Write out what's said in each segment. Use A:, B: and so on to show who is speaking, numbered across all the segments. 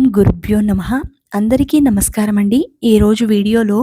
A: ఓం గురుభ్యో నమ. అందరికీ నమస్కారం అండి ఈరోజు వీడియోలో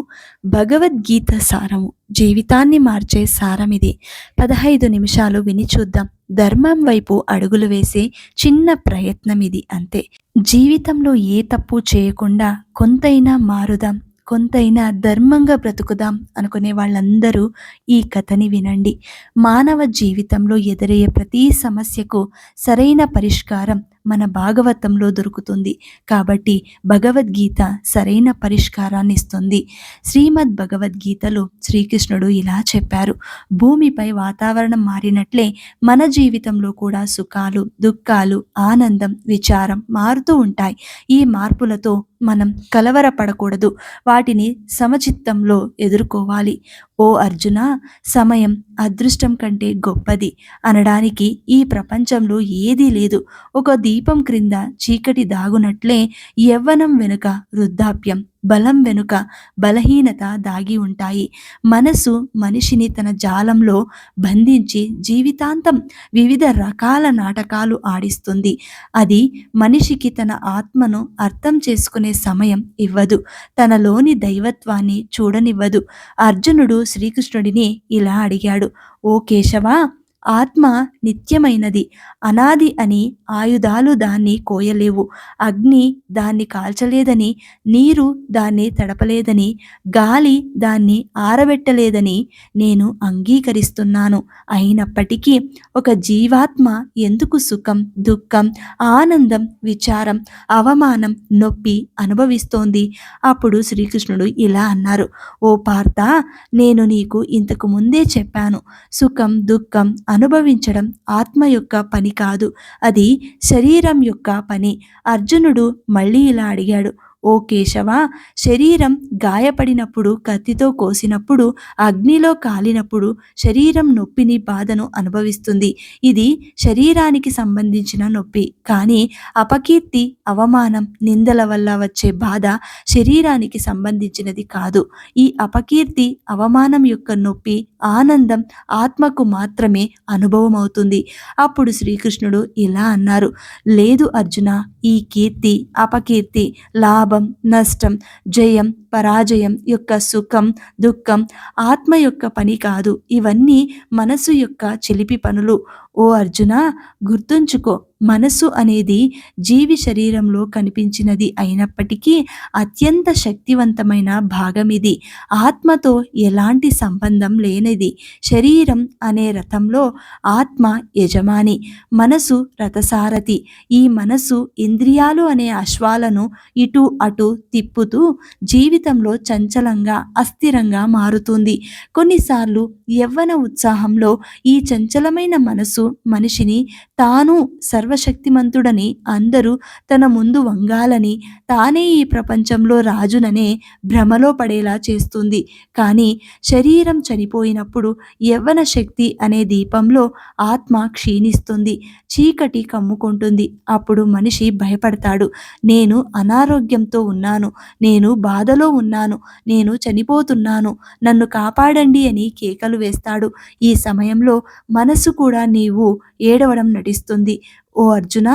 A: భగవద్గీత సారము జీవితాన్ని మార్చే సారం ఇది. పదహైదు నిమిషాలు విని చూద్దాం. ధర్మం వైపు అడుగులు వేసే చిన్న ప్రయత్నం ఇది అంతే. జీవితంలో ఏ తప్పు చేయకుండా కొంతైనా మారుదాం కొంతైనా ధర్మంగా బ్రతుకుదాం అనుకునే వాళ్ళందరూ ఈ కథని వినండి. మానవ జీవితంలో ఎదురయ్యే ప్రతి సమస్యకు సరైన పరిష్కారం మన భాగవతంలో దొరుకుతుంది. కాబట్టి భగవద్గీత సరైన పరిష్కారాన్ని ఇస్తుంది శ్రీమద్ భగవద్గీతలో శ్రీకృష్ణుడు ఇలా చెప్పారు. భూమిపై వాతావరణం మారినట్లే మన జీవితంలో కూడా సుఖాలు దుఃఖాలు ఆనందం విచారం మారుతూ ఉంటాయి. ఈ మార్పులతో మనం కలవరపడకూడదు. వాటిని సమచిత్తంలో ఎదుర్కోవాలి. ఓ అర్జున సమయం అదృష్టం కంటే గొప్పది. అనడానికి ఈ ప్రపంచంలో ఏదీ లేదు. ఒక దీపం క్రింద చీకటి దాగునట్లే యవ్వనం వెనుక వృద్ధాప్యం. బలం వెనుక బలహీనత దాగి ఉంటాయి. మనసు మనిషిని తన జాలంలో బంధించి జీవితాంతం వివిధ రకాల నాటకాలు ఆడిస్తుంది. అది మనిషికి తన ఆత్మను అర్థం చేసుకునే సమయం ఇవ్వదు. తనలోని దైవత్వాన్ని చూడనివ్వదు. అర్జునుడు శ్రీకృష్ణుడిని ఇలా అడిగాడు ఓ కేశవా ఆత్మ నిత్యమైనది. అనాది అని ఆయుధాలు దాన్ని కోయలేవు. అగ్ని దాన్ని కాల్చలేదని నీరు దాన్ని తడపలేదని గాలి దాన్ని ఆరబెట్టలేదని నేను అంగీకరిస్తున్నాను. అయినప్పటికీ ఒక జీవాత్మ ఎందుకు సుఖం దుఃఖం ఆనందం విచారం అవమానం నొప్పి అనుభవిస్తోంది? అప్పుడు శ్రీకృష్ణుడు ఇలా అన్నారు. ఓ పార్త నేను నీకు ఇంతకు ముందే చెప్పాను. సుఖం దుఃఖం అనుభవించడం ఆత్మ యొక్క పని కాదు. అది శరీరం యొక్క పని. అర్జునుడు మళ్ళీ ఇలా అడిగాడు ఓ కేశవ శరీరం గాయపడినప్పుడు కత్తితో కోసినప్పుడు అగ్నిలో కాలినప్పుడు శరీరం నొప్పిని బాధను అనుభవిస్తుంది. ఇది శరీరానికి సంబంధించిన నొప్పి. కానీ అపకీర్తి అవమానం నిందల వల్ల వచ్చే బాధ శరీరానికి సంబంధించినది కాదు. ఈ అపకీర్తి అవమానం యొక్క నొప్పి ఆనందం ఆత్మకు మాత్రమే అనుభవం అవుతుంది అప్పుడు శ్రీకృష్ణుడు ఇలా అన్నారు లేదు అర్జున ఈ కీర్తి అపకీర్తి లాభం లాభం నష్టం జయం పరాజయం యొక్క సుఖం దుఃఖం ఆత్మ యొక్క పని కాదు. ఇవన్నీ మనసు యొక్క చిలిపి పనులు. ఓ అర్జున గుర్తుంచుకో మనసు అనేది జీవి శరీరంలో కనిపించినది అయినప్పటికీ అత్యంత శక్తివంతమైన భాగం ఇది. ఆత్మతో ఎలాంటి సంబంధం లేనిది. శరీరం అనే రథంలో ఆత్మ యజమాని మనసు రథసారథి. ఈ మనసు ఇంద్రియాలు అనే అశ్వాలను ఇటు అటు తిప్పుతూ జీవితంలో చంచలంగా అస్థిరంగా మారుతుంది. కొన్నిసార్లు యవ్వన ఉత్సాహంలో ఈ చంచలమైన మనసు మనిషిని తాను సర్వశక్తిమంతుడని అందరూ తన ముందు వంగాలని తానే ఈ ప్రపంచంలో రాజుననే భ్రమలో పడేలా చేస్తుంది. కానీ శరీరం చనిపోయినప్పుడు యవ్వన శక్తి అనే దీపంలో ఆత్మ క్షీణిస్తుంది చీకటి కమ్ముకుంటుంది. అప్పుడు మనిషి భయపడతాడు. నేను అనారోగ్యంతో ఉన్నాను నేను బాధలో ఉన్నాను నేను చనిపోతున్నాను నన్ను కాపాడండి అని కేకలు వేస్తాడు. ఈ సమయంలో మనసు కూడా నీవు ఏడవడం నటిస్తుంది. ఓ అర్జున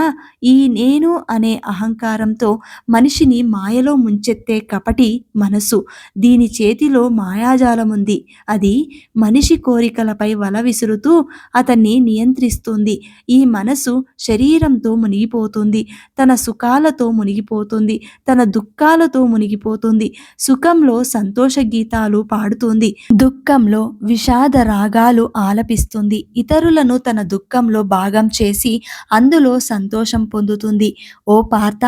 A: ఈ నేను అనే అహంకారంతో మనిషిని మాయలో ముంచెత్తే కపటి మనసు. దీని చేతిలో మాయాజాలం ఉంది. అది మనిషి కోరికలపై వల విసురుతూ అతన్ని నియంత్రిస్తుంది. ఈ మనసు శరీరంతో మునిగిపోతుంది. తన సుఖాలతో మునిగిపోతుంది. తన దుఃఖాలతో మునిగిపోతుంది. సుఖంలో సంతోష గీతాలు పాడుతుంది. దుఃఖంలో విషాద రాగాలు ఆలపిస్తుంది. ఇతరులను తన దుఃఖంలో భాగం చేసి అందులో సంతోషం పొందుతుంది. ఓ పాత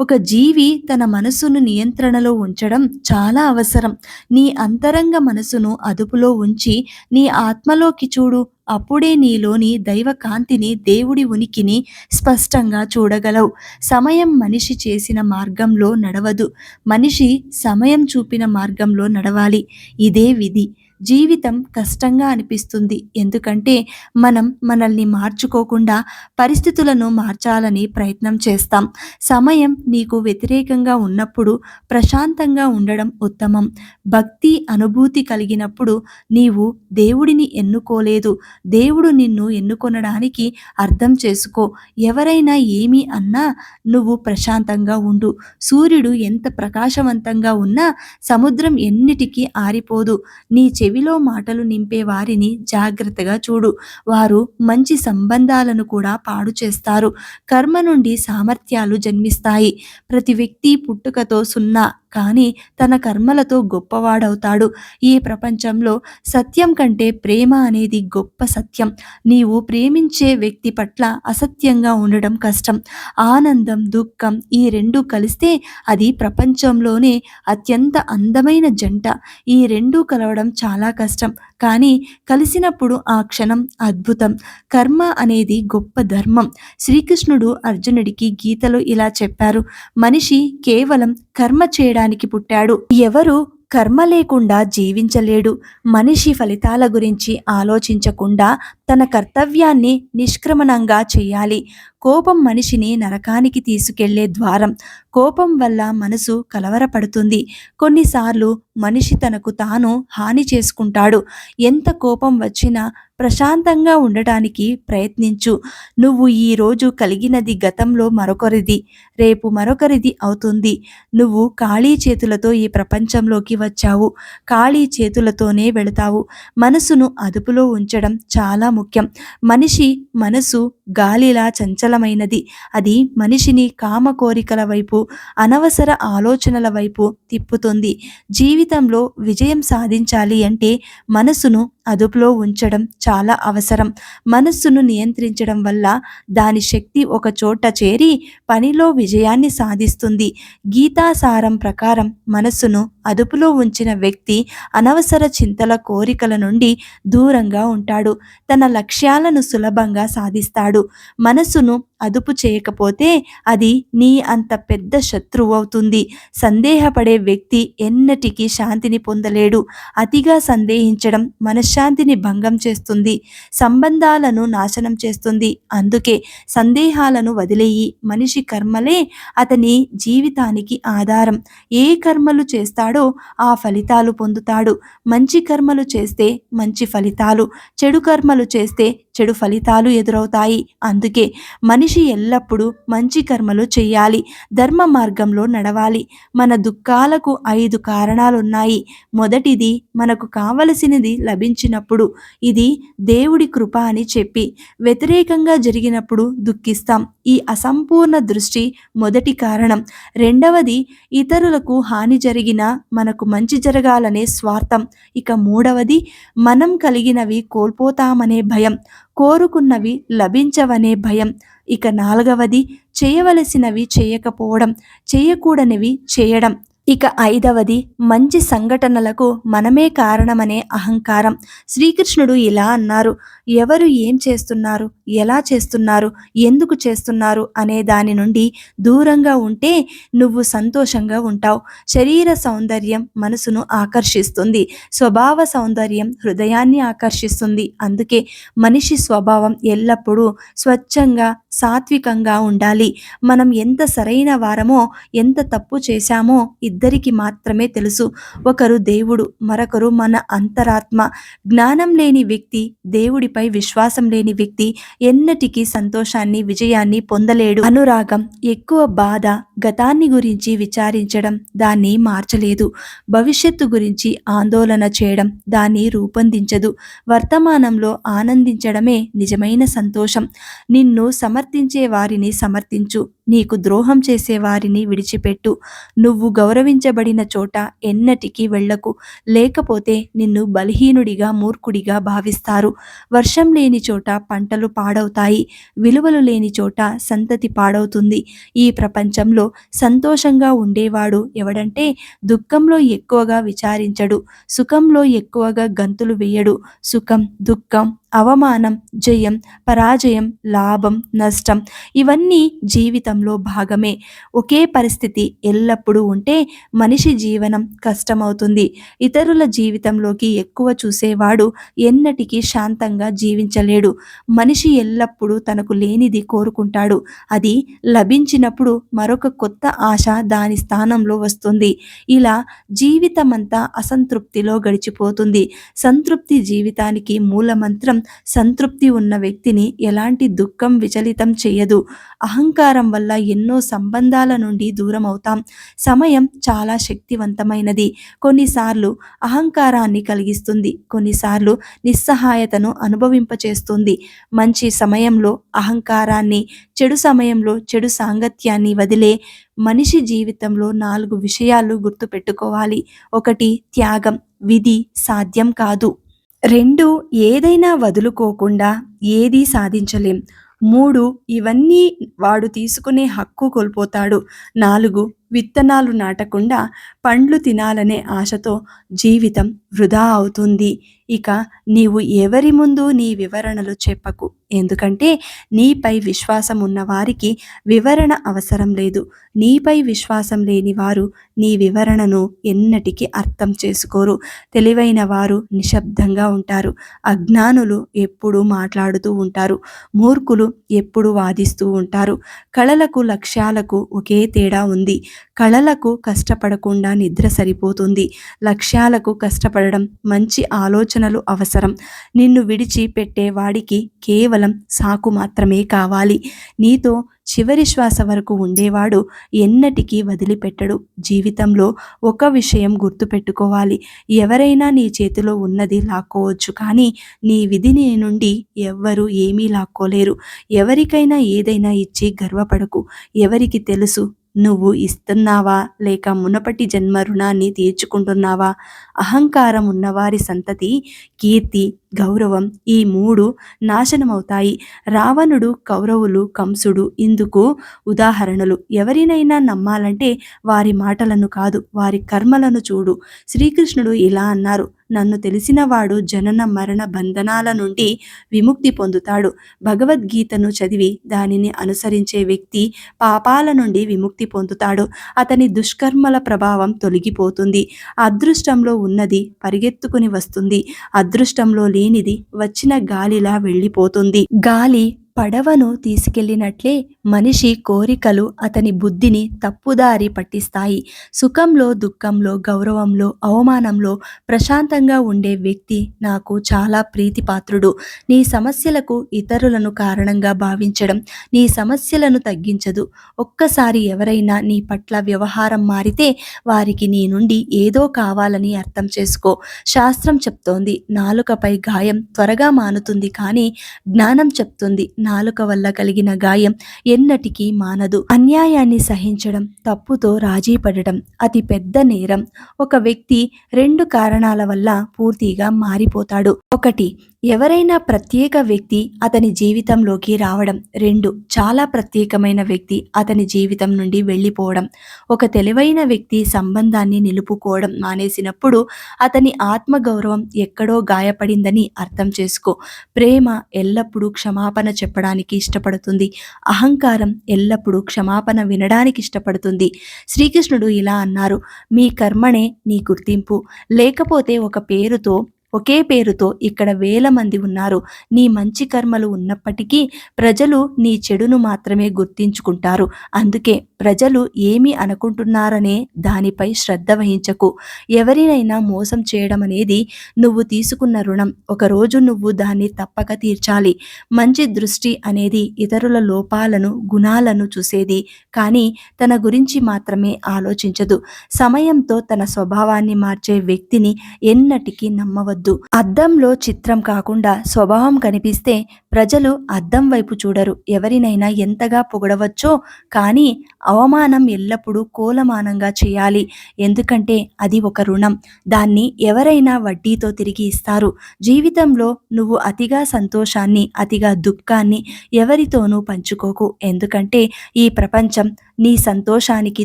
A: ఒక జీవి తన మనసును నియంత్రణలో ఉంచడం చాలా అవసరం. నీ అంతరంగ మనసును అదుపులో ఉంచి నీ ఆత్మలోకి చూడు. అప్పుడే నీలోని దైవ కాంతిని దేవుడి ఉనికిని స్పష్టంగా చూడగలవు. సమయం మనిషి చేసిన మార్గంలో నడవదు. మనిషి సమయం చూపిన మార్గంలో నడవాలి. ఇదే విధి. జీవితం కష్టంగా అనిపిస్తుంది. ఎందుకంటే మనం మనల్ని మార్చుకోకుండా పరిస్థితులను మార్చాలని ప్రయత్నం చేస్తాం. సమయం నీకు వ్యతిరేకంగా ఉన్నప్పుడు ప్రశాంతంగా ఉండడం ఉత్తమం. భక్తి అనుభూతి కలిగినప్పుడు నీవు దేవుడిని ఎన్నుకోలేదు. దేవుడు నిన్ను ఎన్నుకొనడానికి అర్థం చేసుకో. ఎవరైనా ఏమి అన్నా నువ్వు ప్రశాంతంగా ఉండు. సూర్యుడు ఎంత ప్రకాశవంతంగా ఉన్నా సముద్రం ఎన్నిటికీ ఆరిపోదు. నీ చెవిలో మాటలు నింపే వారిని జాగ్రత్తగా చూడు. వారు మంచి సంబంధాలను కూడా పాడు చేస్తారు. కర్మ నుండి సామర్థ్యాలు జన్మిస్తాయి. ప్రతి వ్యక్తి పుట్టుకతో సున్నా. కానీ తన కర్మలతో గొప్పవాడవుతాడు. ఈ ప్రపంచంలో సత్యం కంటే ప్రేమ అనేది గొప్ప సత్యం. నీవు ప్రేమించే వ్యక్తి పట్ల అసత్యంగా ఉండడం కష్టం. ఆనందం దుఃఖం ఈ రెండు కలిస్తే అది ప్రపంచంలోనే అత్యంత అందమైన జంట. ఈ రెండు కలవడం చాలా కష్టం. కానీ కలిసినప్పుడు ఆ క్షణం అద్భుతం. కర్మ అనేది గొప్ప ధర్మం. శ్రీకృష్ణుడు అర్జునుడికి గీతలో ఇలా చెప్పారు. మనిషి కేవలం కర్మ చేయడానికి పుట్టాడు. ఎవరు కర్మ లేకుండా జీవించలేడు. మనిషి ఫలితాల గురించి ఆలోచించకుండా తన కర్తవ్యాన్ని నిష్క్రమణంగా చేయాలి. కోపం మనిషిని నరకానికి తీసుకెళ్ళే ద్వారం. కోపం వల్ల మనసు కలవరపడుతుంది. కొన్నిసార్లు మనిషి తనకు తాను హాని చేసుకుంటాడు. ఎంత కోపం వచ్చినా ప్రశాంతంగా ఉండటానికి ప్రయత్నించు. నువ్వు ఈరోజు కలిగినది గతంలో మరొకరిది. రేపు మరొకరిది అవుతుంది. నువ్వు ఖాళీ చేతులతో ఈ ప్రపంచంలోకి వచ్చావు. ఖాళీ చేతులతోనే వెళతావు. మనసును అదుపులో ఉంచడం చాలా ముఖ్యం. మనిషి మనసు గాలిలా చంచలమైనది అది మనిషిని కామ కోరికల వైపు అనవసర ఆలోచనల వైపు తిప్పుతుంది. జీవితంలో విజయం సాధించాలి అంటే మనసును అదుపులో ఉంచడం చాలా అవసరం. మనస్సును నియంత్రించడం వల్ల దాని శక్తి ఒక చోట చేరి పనిలో విజయాన్ని సాధిస్తుంది. గీతాసారం ప్రకారం మనస్సును అదుపులో ఉంచిన వ్యక్తి అనవసర చింతల కోరికల నుండి దూరంగా ఉంటాడు. తన లక్ష్యాలను సులభంగా సాధిస్తాడు. మనస్సును అదుపు చేయకపోతే అది నీ అంత పెద్ద శత్రువు అవుతుంది. సందేహపడే వ్యక్తి ఎన్నటికీ శాంతిని పొందలేడు. అతిగా సందేహించడం మనశ్శాంతిని భంగం చేస్తుంది. సంబంధాలను నాశనం చేస్తుంది. అందుకే సందేహాలను వదిలేయి. మనిషి కర్మలే అతని జీవితానికి ఆధారం. ఏ కర్మలు చేస్తాడో ఆ ఫలితాలు పొందుతాడు. మంచి కర్మలు చేస్తే మంచి ఫలితాలు చెడు కర్మలు చేస్తే చెడు ఫలితాలు ఎదురవుతాయి. అందుకే మనిషి ఎల్లప్పుడూ మంచి కర్మలు చేయాలి ధర్మ మార్గంలో నడవాలి. మన దుఃఖాలకు ఐదు కారణాలున్నాయి. మొదటిది మనకు కావలసినది లభించినప్పుడు ఇది దేవుడి కృప అని చెప్పి. వ్యతిరేకంగా జరిగినప్పుడు దుఃఖిస్తాం. ఈ అసంపూర్ణ దృష్టి మొదటి కారణం. రెండవది ఇతరులకు హాని జరిగినా మనకు మంచి జరగాలనే స్వార్థం. ఇక మూడవది మనం కలిగినవి కోల్పోతామనే భయం. కోరుకున్నవి లభించవనే భయం. ఇక నాలుగవది చేయవలసినవి చేయకపోవడం చేయకూడనివి చేయడం. ఇక ఐదవది మంచి సంఘటనలకు మనమే కారణమనే అహంకారం. శ్రీకృష్ణుడు ఇలా అన్నారు ఎవరు ఏం చేస్తున్నారు? ఎలా చేస్తున్నారు? ఎందుకు చేస్తున్నారు? అనే దాని నుండి దూరంగా ఉంటే నువ్వు సంతోషంగా ఉంటావు. శరీర సౌందర్యం మనసును ఆకర్షిస్తుంది. స్వభావ సౌందర్యం హృదయాన్ని ఆకర్షిస్తుంది. అందుకే మనిషి స్వభావం ఎల్లప్పుడూ స్వచ్ఛంగా సాత్వికంగా ఉండాలి. మనం ఎంత సరైన వారమో ఎంత తప్పు చేశామో ఇద్దరికి మాత్రమే తెలుసు. ఒకరు దేవుడు మరొకరు మన అంతరాత్మ. జ్ఞానం లేని వ్యక్తి దేవుడిపై విశ్వాసం లేని వ్యక్తి ఎన్నటికీ సంతోషాన్ని విజయాన్ని పొందలేడు. అనురాగం ఎక్కువ బాధ గతాన్ని గురించి విచారించడం దాన్ని మార్చలేదు. భవిష్యత్తు గురించి ఆందోళన చేయడం దాన్ని రూపొందించదు. వర్తమానంలో ఆనందించడమే నిజమైన సంతోషం. నిన్ను సమర్థించే వారిని సమర్థించు. నీకు ద్రోహం చేసే వారిని విడిచిపెట్టు. నువ్వు గౌరవించబడిన చోట ఎన్నటికీ వెళ్ళకు లేకపోతే నిన్ను బలహీనుడిగా మూర్ఖుడిగా భావిస్తారు. వర్షం లేని చోట పంటలు పాడవుతాయి. విలువలు లేని చోట సంతతి పాడవుతుంది. ఈ ప్రపంచంలో సంతోషంగా ఉండేవాడు. ఎవడంటే దుఃఖంలో ఎక్కువగా విచారించడు. సుఖంలో ఎక్కువగా గంతులు వేయడు. సుఖం దుఃఖం అవమానం జయం పరాజయం లాభం నష్టం ఇవన్నీ జీవితంలో భాగమే. ఒకే పరిస్థితి ఎల్లప్పుడూ ఉంటే మనిషి జీవనం కష్టమవుతుంది. ఇతరుల జీవితంలోకి ఎక్కువ చూసేవాడు ఎన్నటికీ శాంతంగా జీవించలేడు. మనిషి ఎల్లప్పుడూ తనకు లేనిది కోరుకుంటాడు. అది లభించినప్పుడు మరొక కొత్త ఆశ దాని స్థానంలో వస్తుంది. ఇలా జీవితమంతా అసంతృప్తిలో గడిచిపోతుంది. సంతృప్తి జీవితానికి మూలమంత్రం సంతృప్తి ఉన్న వ్యక్తిని ఎలాంటి దుఃఖం విచలితం చేయదు. అహంకారం వల్ల ఎన్నో సంబంధాల నుండి దూరం అవుతాం సమయం చాలా శక్తివంతమైనది. కొన్నిసార్లు అహంకారాన్ని కలిగిస్తుంది. కొన్నిసార్లు నిస్సహాయతను అనుభవింపచేస్తుంది. మంచి సమయంలో అహంకారాన్ని చెడు సమయంలో చెడు సాంగత్యాన్ని వదిలే మనిషి జీవితంలో నాలుగు విషయాలు గుర్తుపెట్టుకోవాలి. ఒకటి త్యాగం. విధి సాధ్యం కాదు. రెండు ఏదైనా వదులుకోకుండా ఏదీ సాధించలేం. మూడు ఇవన్నీ వాడు తీసుకునే హక్కు కోల్పోతాడు. నాలుగు విత్తనాలు నాటకుండా పండ్లు తినాలనే ఆశతో జీవితం వృధా అవుతుంది. ఇక నీవు ఎవరి ముందు నీ వివరణలు చెప్పకు. ఎందుకంటే నీపై విశ్వాసం ఉన్నవారికి వివరణ అవసరం లేదు. నీపై విశ్వాసం లేని వారు నీ వివరణను ఎన్నటికీ అర్థం చేసుకోరు. తెలివైన వారు నిశ్శబ్దంగా ఉంటారు. అజ్ఞానులు ఎప్పుడూ మాట్లాడుతూ ఉంటారు. మూర్ఖులు ఎప్పుడు వాదిస్తూ ఉంటారు. కళలకు లక్ష్యాలకు ఒకే తేడా ఉంది. కళలకు కష్టపడకుండా నిద్ర సరిపోతుంది. లక్ష్యాలకు కష్టపడడం మంచి ఆలోచనలు అవసరం. నిన్ను విడిచి పెట్టేవాడికి కేవలం సాకు మాత్రమే కావాలి. నీతో చివరి శ్వాస వరకు ఉండేవాడు ఎన్నటికీ వదిలిపెట్టడు. జీవితంలో ఒక విషయం గుర్తుపెట్టుకోవాలి. ఎవరైనా నీ చేతిలో ఉన్నది లాక్కోవచ్చు కానీ నీ విధి నీ నుండి ఎవ్వరూ ఏమీ లాక్కోలేరు. ఎవరికైనా ఏదైనా ఇచ్చి గర్వపడకు. ఎవరికి తెలుసు నువ్వు ఇస్తున్నావా? లేక మునపటి జన్మ రుణాన్ని తీర్చుకుంటున్నావా? అహంకారం ఉన్నవారి సంతతి కీర్తి గౌరవం ఈ మూడు నాశనమవుతాయి. రావణుడు కౌరవులు కంసుడు ఇందుకు ఉదాహరణలు. ఎవరినైనా నమ్మాలంటే వారి మాటలను కాదు వారి కర్మలను చూడు. శ్రీకృష్ణుడు ఇలా అన్నారు. నన్ను తెలిసినవాడు జనన మరణ బంధనాల నుండి విముక్తి పొందుతాడు. భగవద్గీతను చదివి దానిని అనుసరించే వ్యక్తి పాపాల నుండి విముక్తి పొందుతాడు. అతని దుష్కర్మల ప్రభావం తొలగిపోతుంది. అదృష్టంలో ఉన్నది పరిగెత్తుకుని వస్తుంది. అదృష్టంలో లేనిది వచ్చిన గాలిలా వెళ్ళిపోతుంది. గాలి పడవను తీసుకెళ్ళినట్లే మనిషి కోరికలు అతని బుద్ధిని తప్పుదారి పట్టిస్తాయి. సుఖంలో దుఃఖంలో గౌరవంలో అవమానంలో ప్రశాంతంగా ఉండే వ్యక్తి నాకు చాలా ప్రీతిపాత్రుడు. నీ సమస్యలకు ఇతరులను కారణంగా భావించడం నీ సమస్యలను తగ్గించదు. ఒక్కసారి ఎవరైనా నీ పట్ల వ్యవహారం మారితే వారికి నీ నుండి ఏదో కావాలని అర్థం చేసుకో. శాస్త్రం చెప్తోంది నాలుకపై గాయం త్వరగా మానుతుంది కానీ జ్ఞానం చెప్తుంది నాలుక వల్ల కలిగిన గాయం ఎన్నటికీ మానదు. అన్యాయాన్ని సహించడం తప్పుతో రాజీ పడడం అతి పెద్ద నేరం. ఒక వ్యక్తి రెండు కారణాల వల్ల పూర్తిగా మారిపోతాడు. ఒకటి ఎవరైనా ప్రత్యేక వ్యక్తి అతని జీవితంలోకి రావడం. రెండు చాలా ప్రత్యేకమైన వ్యక్తి అతని జీవితం నుండి వెళ్ళిపోవడం. ఒక తెలివైన వ్యక్తి సంబంధాన్ని నిలుపుకోవడం మానేసినప్పుడు అతని ఆత్మగౌరవం ఎక్కడో గాయపడిందని అర్థం చేసుకో. ప్రేమ ఎల్లప్పుడూ క్షమాపణ చెప్పడానికి ఇష్టపడుతుంది. అహంకారం ఎల్లప్పుడూ క్షమాపణ వినడానికి ఇష్టపడుతుంది. శ్రీకృష్ణుడు ఇలా అన్నారు మీ కర్మనే నీ గుర్తింపు. లేకపోతే ఒక పేరుతో ఒకే పేరుతో ఇక్కడ వేల మంది ఉన్నారు. నీ మంచి కర్మలు ఉన్నప్పటికీ ప్రజలు నీ చెడును మాత్రమే గుర్తించుకుంటారు. అందుకే ప్రజలు ఏమి అనుకుంటున్నారనే దానిపై శ్రద్ధ వహించకు. ఎవరినైనా మోసం చేయడం అనేది నువ్వు తీసుకున్న రుణం. ఒకరోజు నువ్వు దాన్ని తప్పక తీర్చాలి. మంచి దృష్టి అనేది ఇతరుల లోపాలను గుణాలను చూసేది. కానీ తన గురించి మాత్రమే ఆలోచించదు. సమయంతో తన స్వభావాన్ని మార్చే వ్యక్తిని ఎన్నటికీ నమ్మవద్దు. అద్దంలో చిత్రం కాకుండా స్వభావం కనిపిస్తే ప్రజలు అద్దం వైపు చూడరు. ఎవరినైనా ఎంతగా పొగడవచ్చో కానీ అవమానం ఎల్లప్పుడూ కోలమానంగా చేయాలి. ఎందుకంటే అది ఒక రుణం. దాన్ని ఎవరైనా వడ్డీతో తిరిగి ఇస్తారు. జీవితంలో నువ్వు అతిగా సంతోషాన్ని అతిగా దుఃఖాన్ని ఎవరితోనూ పంచుకోకు. ఎందుకంటే ఈ ప్రపంచం నీ సంతోషానికి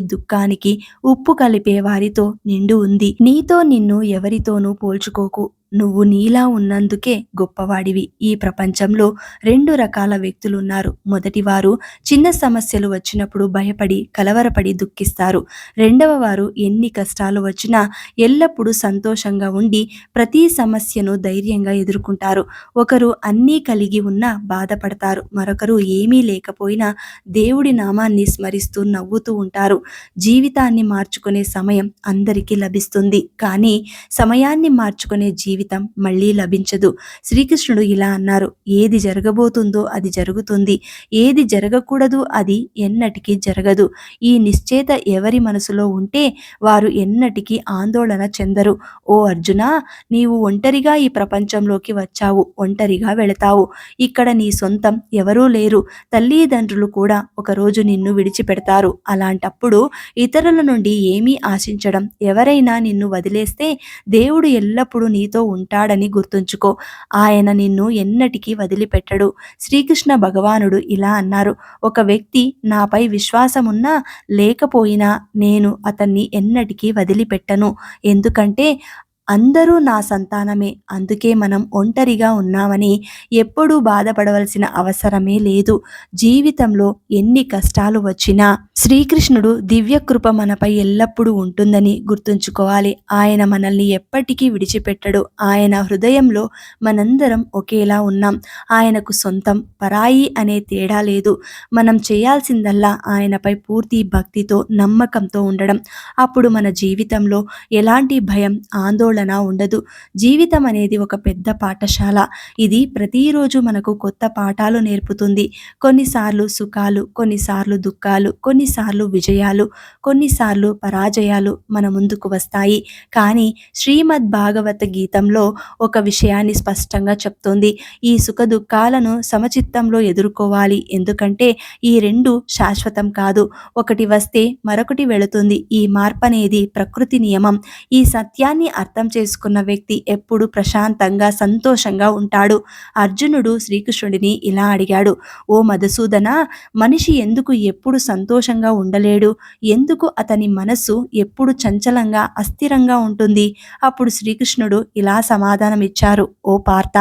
A: దుఃఖానికి ఉప్పు కలిపే వారితో నిండు ఉంది. నీతో నిన్ను ఎవరితోనూ పోల్చుకోకు. నువ్వు నీలా ఉన్నందుకే గొప్పవాడివి. ఈ ప్రపంచంలో రెండు రకాల వ్యక్తులు ఉన్నారు మొదటి వారు చిన్న సమస్యలు వచ్చినప్పుడు భయపడి కలవరపడి దుఃఖిస్తారు. రెండవ వారు ఎన్ని కష్టాలు వచ్చినా ఎల్లప్పుడూ సంతోషంగా ఉండి ప్రతి సమస్యను ధైర్యంగా ఎదుర్కొంటారు. ఒకరు అన్నీ కలిగి ఉన్నా బాధపడతారు. మరొకరు ఏమీ లేకపోయినా దేవుడి నామాన్ని స్మరిస్తూ నవ్వుతూ ఉంటారు. జీవితాన్ని మార్చుకునే సమయం అందరికీ లభిస్తుంది. కానీ సమయాన్ని మార్చుకునే జీవితం మళ్ళీ లభించదు. శ్రీకృష్ణుడు ఇలా అన్నారు. ఏది జరగబోతుందో అది జరుగుతుంది. ఏది జరగకూడదు అది ఎన్నటికీ జరగదు. ఈ నిశ్చేత ఎవరి మనసులో ఉంటే వారు ఎన్నటికీ ఆందోళన చెందరు. ఓ అర్జున నీవు ఒంటరిగా ఈ ప్రపంచంలోకి వచ్చావు. ఒంటరిగా వెళతావు. ఇక్కడ నీ సొంతం ఎవరూ లేరు. తల్లిదండ్రులు కూడా ఒకరోజు నిన్ను విడిచిపెడతారు. అలాంటప్పుడు ఇతరుల నుండి ఏమీ ఆశించడం ఎవరైనా నిన్ను వదిలేస్తే దేవుడు ఎల్లప్పుడూ నీతో ఉంటాడని గుర్తుంచుకో. ఆయన నిన్ను ఎన్నటికీ పెట్టడు. శ్రీకృష్ణ భగవానుడు ఇలా అన్నారు. ఒక వ్యక్తి నాపై విశ్వాసమున్నా లేకపోయినా నేను అతన్ని ఎన్నటికీ వదిలిపెట్టను. ఎందుకంటే అందరూ నా సంతానమే. అందుకే మనం ఒంటరిగా ఉన్నామని ఎప్పుడూ బాధపడవలసిన అవసరమే లేదు. జీవితంలో ఎన్ని కష్టాలు వచ్చినా శ్రీకృష్ణుడు దివ్యకృప మనపై ఎల్లప్పుడూ ఉంటుందని గుర్తుంచుకోవాలి. ఆయన మనల్ని ఎప్పటికీ విడిచిపెట్టడు. ఆయన హృదయంలో మనందరం ఒకేలా ఉన్నాం. ఆయనకు సొంతం పరాయి అనే తేడా లేదు. మనం చేయాల్సిందల్లా ఆయనపై పూర్తి భక్తితో నమ్మకంతో ఉండడం. అప్పుడు మన జీవితంలో ఎలాంటి భయం ఆందోళన ఉండదు. జీవితం అనేది ఒక పెద్ద పాఠశాల. ఇది ప్రతిరోజు మనకు కొత్త పాఠాలు నేర్పుతుంది. కొన్నిసార్లు సుఖాలు కొన్నిసార్లు దుఃఖాలు కొన్నిసార్లు విజయాలు కొన్నిసార్లు పరాజయాలు మన ముందుకు వస్తాయి. కానీ శ్రీమద్ భాగవత గీతంలో ఒక విషయాన్ని స్పష్టంగా చెప్తోంది. ఈ సుఖ దుఃఖాలను సమచిత్తంలో ఎదుర్కోవాలి. ఎందుకంటే ఈ రెండు శాశ్వతం కాదు. ఒకటి వస్తే మరొకటి వెళుతుంది. ఈ మార్పు అనేది ప్రకృతి నియమం. ఈ సత్యాన్ని అర్థం చేసుకున్న వ్యక్తి ఎప్పుడు ప్రశాంతంగా సంతోషంగా ఉంటాడు. అర్జునుడు శ్రీకృష్ణుడిని ఇలా అడిగాడు ఓ మధుసూదన మనిషి ఎందుకు ఎప్పుడు సంతోషంగా ఉండలేడు? ఎందుకు అతని మనస్సు ఎప్పుడు చంచలంగా అస్థిరంగా ఉంటుంది? అప్పుడు శ్రీకృష్ణుడు ఇలా సమాధానమిచ్చారు ఓ పార్త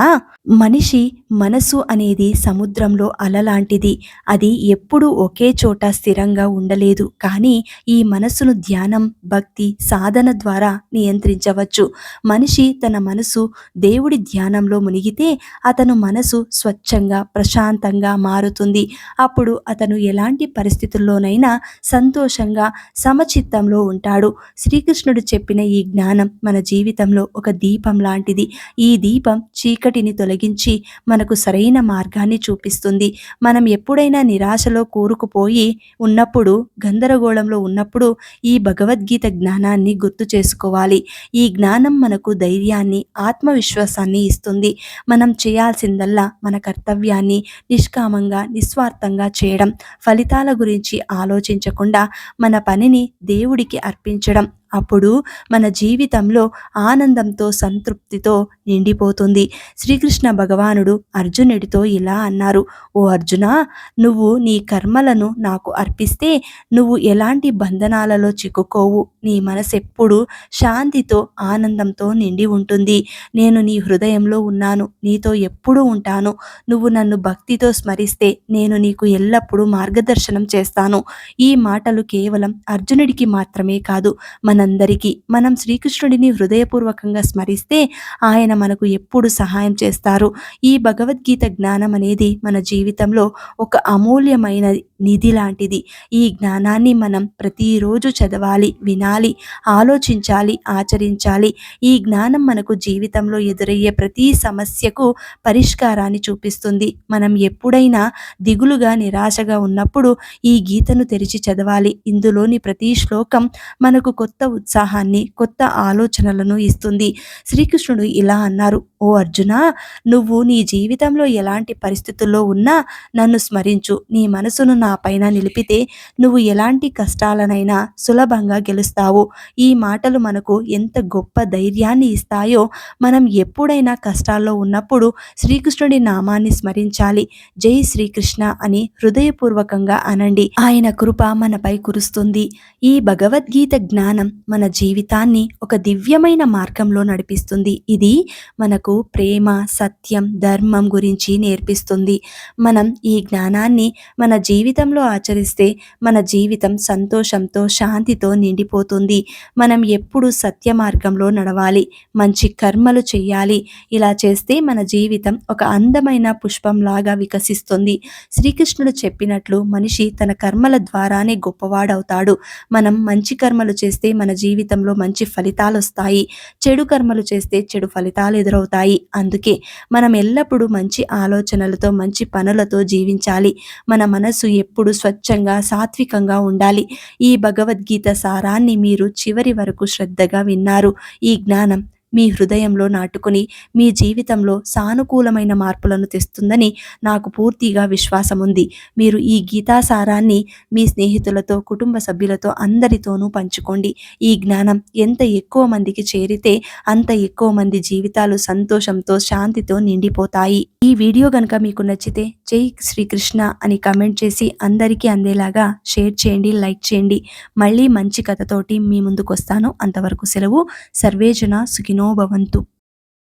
A: మనిషి మనసు అనేది సముద్రంలో అలలాంటిది. అది ఎప్పుడూ ఒకే చోట స్థిరంగా ఉండలేదు. కానీ ఈ మనసును ధ్యానం భక్తి సాధన ద్వారా నియంత్రించవచ్చు. మనిషి తన మనసు దేవుడి ధ్యానంలో మునిగితే అతను మనసు స్వచ్ఛంగా ప్రశాంతంగా మారుతుంది. అప్పుడు అతను ఎలాంటి పరిస్థితుల్లోనైనా సంతోషంగా సమచిత్తంలో ఉంటాడు. శ్రీకృష్ణుడు చెప్పిన ఈ జ్ఞానం మన జీవితంలో ఒక దీపం లాంటిది. ఈ దీపం చీకటిని తొలగించి మనకు సరైన మార్గాన్ని చూపిస్తుంది. మనం ఎప్పుడైనా నిరాశలో కూరుకుపోయి ఉన్నప్పుడు గందరగోళంలో ఉన్నప్పుడు ఈ భగవద్గీత జ్ఞానాన్ని గుర్తు చేసుకోవాలి. ఈ జ్ఞానం మనకు ధైర్యాన్ని ఆత్మవిశ్వాసాన్ని ఇస్తుంది. మనం చేయాల్సిందల్లా మన కర్తవ్యాన్ని నిష్కామంగా నిస్వార్థంగా చేయడం ఫలితాల గురించి ఆలోచించకుండా మన పనిని దేవుడికి అర్పించడం. అప్పుడు మన జీవితంలో ఆనందంతో సంతృప్తితో నిండిపోతుంది. శ్రీకృష్ణ భగవానుడు అర్జునుడితో ఇలా అన్నారు ఓ అర్జున నువ్వు నీ కర్మలను నాకు అర్పిస్తే నువ్వు ఎలాంటి బంధనాలలో చిక్కుకోవు. నీ మనసు ఎప్పుడు శాంతితో ఆనందంతో నిండి ఉంటుంది. నేను నీ హృదయంలో ఉన్నాను. నీతో ఎప్పుడూ ఉంటాను. నువ్వు నన్ను భక్తితో స్మరిస్తే నేను నీకు ఎల్లప్పుడూ మార్గదర్శనం చేస్తాను. ఈ మాటలు కేవలం అర్జునుడికి మాత్రమే కాదు మనందరికీ మనం శ్రీకృష్ణుడిని హృదయపూర్వకంగా స్మరిస్తే ఆయన మనకు ఎప్పుడు సహాయం చేస్తారు. ఈ భగవద్గీత జ్ఞానం అనేది మన జీవితంలో ఒక అమూల్యమైన నిధి లాంటిది. ఈ జ్ఞానాన్ని మనం ప్రతిరోజు చదవాలి వినాలి ఆలోచించాలి ఆచరించాలి. ఈ జ్ఞానం మనకు జీవితంలో ఎదురయ్యే ప్రతి సమస్యకు పరిష్కారాన్ని చూపిస్తుంది. మనం ఎప్పుడైనా దిగులుగా నిరాశగా ఉన్నప్పుడు ఈ గీతను తెరిచి చదవాలి. ఇందులోని ప్రతి శ్లోకం మనకు కొత్త ఉత్సాహాన్ని కొత్త ఆలోచనలను ఇస్తుంది. శ్రీకృష్ణుడు ఇలా అన్నారు ఓ అర్జున నువ్వు నీ జీవితంలో ఎలాంటి పరిస్థితుల్లో ఉన్నా నన్ను స్మరించు. నీ మనసును నా పైన నిలిపితే నువ్వు ఎలాంటి కష్టాలనైనా సులభంగా గెలుస్తావు. ఈ మాటలు మనకు ఎంత గొప్ప ధైర్యాన్ని ఇస్తాయో మనం ఎప్పుడైనా కష్టాల్లో ఉన్నప్పుడు శ్రీకృష్ణుడి నామాన్ని స్మరించాలి. జై శ్రీకృష్ణ అని హృదయపూర్వకంగా అనండి. ఆయన కృప మనపై కురుస్తుంది. ఈ భగవద్గీత జ్ఞానం మన జీవితాన్ని ఒక దివ్యమైన మార్గంలో నడిపిస్తుంది. ఇది మనకు ప్రేమ సత్యం ధర్మం గురించి నేర్పిస్తుంది. మనం ఈ జ్ఞానాన్ని మన జీవితంలో ఆచరిస్తే మన జీవితం సంతోషంతో శాంతితో నిండిపోతుంది. మనం ఎప్పుడు సత్య మార్గంలో నడవాలి. మంచి కర్మలు చేయాలి. ఇలా చేస్తే మన జీవితం ఒక అందమైన పుష్పంలాగా వికసిస్తుంది. శ్రీకృష్ణుడు చెప్పినట్లు మనిషి తన కర్మల ద్వారానే గొప్పవాడవుతాడు. మనం మంచి కర్మలు చేస్తే మన మన జీవితంలో మంచి ఫలితాలు వస్తాయి చెడు కర్మలు చేస్తే చెడు ఫలితాలు ఎదురవుతాయి. అందుకే మనం ఎల్లప్పుడూ మంచి ఆలోచనలతో మంచి పనులతో జీవించాలి. మన మనసు ఎప్పుడు స్వచ్ఛంగా సాత్వికంగా ఉండాలి. ఈ భగవద్గీత సారాన్ని మీరు చివరి వరకు శ్రద్ధగా విన్నారు. ఈ జ్ఞానం మీ హృదయంలో నాటుకుని మీ జీవితంలో సానుకూలమైన మార్పులను తెస్తుందని నాకు పూర్తిగా విశ్వాసం ఉంది మీరు ఈ గీతాసారాన్ని మీ స్నేహితులతో కుటుంబ సభ్యులతో అందరితోనూ పంచుకోండి. ఈ జ్ఞానం ఎంత ఎక్కువ మందికి చేరితే అంత ఎక్కువ మంది జీవితాలు సంతోషంతో శాంతితో నిండిపోతాయి. ఈ వీడియో కనుక మీకు నచ్చితే జై శ్రీకృష్ణ అని కమెంట్ చేసి అందరికీ అందేలాగా షేర్ చేయండి లైక్ చేయండి. మళ్ళీ మంచి కథతోటి మీ ముందుకు వస్తాను అంతవరకు సెలవు. సర్వేజన సుఖినో Bhavantu.